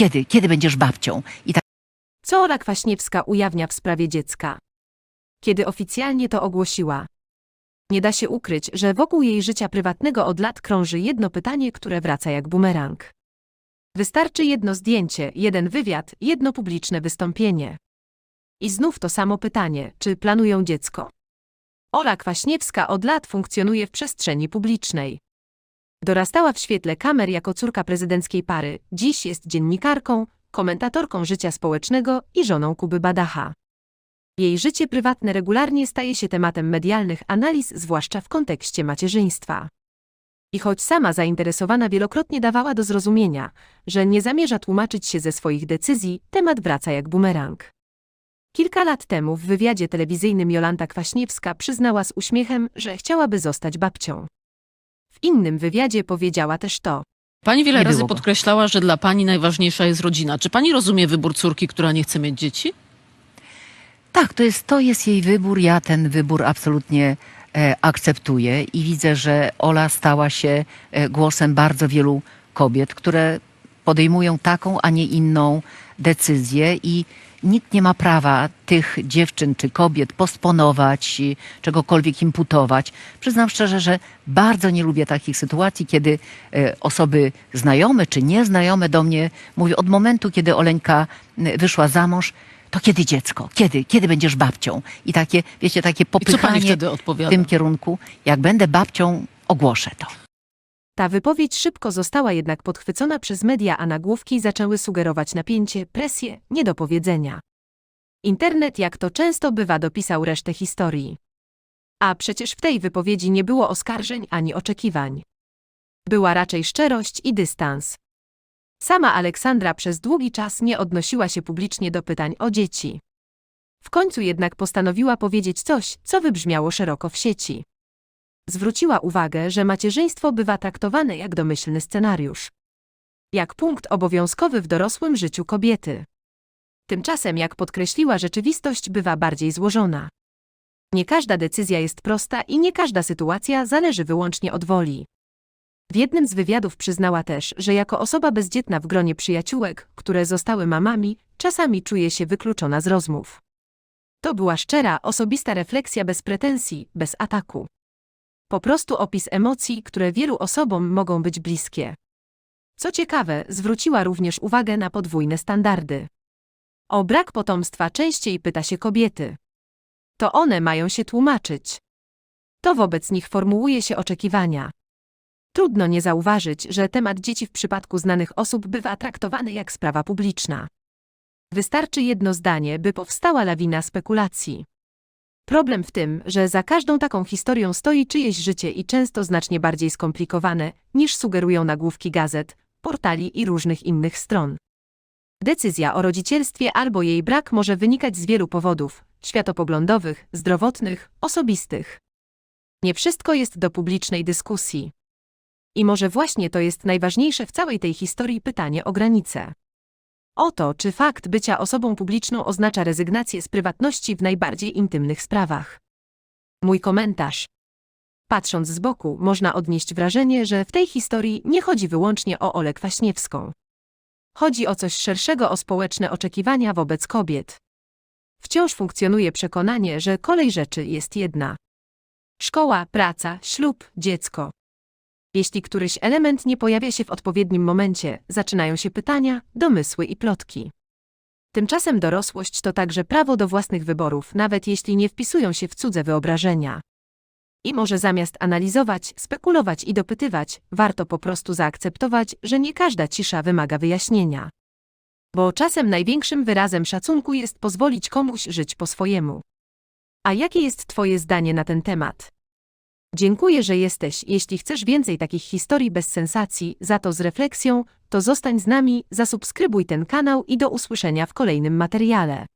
kiedy, kiedy będziesz babcią? I tak Co Ola Kwaśniewska ujawnia w sprawie dziecka? Kiedy oficjalnie to ogłosiła? Nie da się ukryć, że wokół jej życia prywatnego od lat krąży jedno pytanie, które wraca jak bumerang. Wystarczy jedno zdjęcie, jeden wywiad, jedno publiczne wystąpienie. I znów to samo pytanie, czy planują dziecko? Ola Kwaśniewska od lat funkcjonuje w przestrzeni publicznej. Dorastała w świetle kamer jako córka prezydenckiej pary, dziś jest dziennikarką, komentatorką życia społecznego i żoną Kuby Badacha. Jej życie prywatne regularnie staje się tematem medialnych analiz, zwłaszcza w kontekście macierzyństwa. I choć sama zainteresowana wielokrotnie dawała do zrozumienia, że nie zamierza tłumaczyć się ze swoich decyzji, temat wraca jak bumerang. Kilka lat temu w wywiadzie telewizyjnym Jolanta Kwaśniewska przyznała z uśmiechem, że chciałaby zostać babcią. W innym wywiadzie powiedziała też to. Pani wiele Nie razy było go. podkreślała, że dla pani najważniejsza jest rodzina. Czy pani rozumie wybór córki, która nie chce mieć dzieci? Tak, to jest, to jest jej wybór. Ja ten wybór absolutnie e, akceptuję i widzę, że Ola stała się e, głosem bardzo wielu kobiet, które podejmują taką, a nie inną decyzję i nikt nie ma prawa tych dziewczyn czy kobiet postponować, czegokolwiek imputować. Przyznam szczerze, że bardzo nie lubię takich sytuacji, kiedy e, osoby znajome czy nieznajome do mnie mówią od momentu, kiedy Oleńka wyszła za mąż, to kiedy dziecko? Kiedy? Kiedy będziesz babcią? I takie, wiecie, takie popychanie w tym kierunku. Jak będę babcią, ogłoszę to. Ta wypowiedź szybko została jednak podchwycona przez media, a nagłówki zaczęły sugerować napięcie, presję, niedopowiedzenia. Internet, jak to często bywa, dopisał resztę historii. A przecież w tej wypowiedzi nie było oskarżeń ani oczekiwań. Była raczej szczerość i dystans. Sama Aleksandra przez długi czas nie odnosiła się publicznie do pytań o dzieci. W końcu jednak postanowiła powiedzieć coś, co wybrzmiało szeroko w sieci. Zwróciła uwagę, że macierzyństwo bywa traktowane jak domyślny scenariusz. Jak punkt obowiązkowy w dorosłym życiu kobiety. Tymczasem, jak podkreśliła, rzeczywistość bywa bardziej złożona. Nie każda decyzja jest prosta i nie każda sytuacja zależy wyłącznie od woli. W jednym z wywiadów przyznała też, że jako osoba bezdzietna w gronie przyjaciółek, które zostały mamami, czasami czuje się wykluczona z rozmów. To była szczera, osobista refleksja bez pretensji, bez ataku. Po prostu opis emocji, które wielu osobom mogą być bliskie. Co ciekawe, zwróciła również uwagę na podwójne standardy. O brak potomstwa częściej pyta się kobiety. To one mają się tłumaczyć. To wobec nich formułuje się oczekiwania. Trudno nie zauważyć, że temat dzieci w przypadku znanych osób bywa traktowany jak sprawa publiczna. Wystarczy jedno zdanie, by powstała lawina spekulacji. Problem w tym, że za każdą taką historią stoi czyjeś życie i często znacznie bardziej skomplikowane, niż sugerują nagłówki gazet, portali i różnych innych stron. Decyzja o rodzicielstwie albo jej brak może wynikać z wielu powodów światopoglądowych, zdrowotnych, osobistych. Nie wszystko jest do publicznej dyskusji. I może właśnie to jest najważniejsze w całej tej historii pytanie o granice. O to, czy fakt bycia osobą publiczną oznacza rezygnację z prywatności w najbardziej intymnych sprawach. Mój komentarz. Patrząc z boku, można odnieść wrażenie, że w tej historii nie chodzi wyłącznie o Olę Kwaśniewską. Chodzi o coś szerszego o społeczne oczekiwania wobec kobiet. Wciąż funkcjonuje przekonanie, że kolej rzeczy jest jedna. Szkoła, praca, ślub, dziecko. Jeśli któryś element nie pojawia się w odpowiednim momencie, zaczynają się pytania, domysły i plotki. Tymczasem dorosłość to także prawo do własnych wyborów, nawet jeśli nie wpisują się w cudze wyobrażenia. I może zamiast analizować, spekulować i dopytywać, warto po prostu zaakceptować, że nie każda cisza wymaga wyjaśnienia. Bo czasem największym wyrazem szacunku jest pozwolić komuś żyć po swojemu. A jakie jest Twoje zdanie na ten temat? Dziękuję, że jesteś. Jeśli chcesz więcej takich historii bez sensacji, za to z refleksją, to zostań z nami, zasubskrybuj ten kanał i do usłyszenia w kolejnym materiale.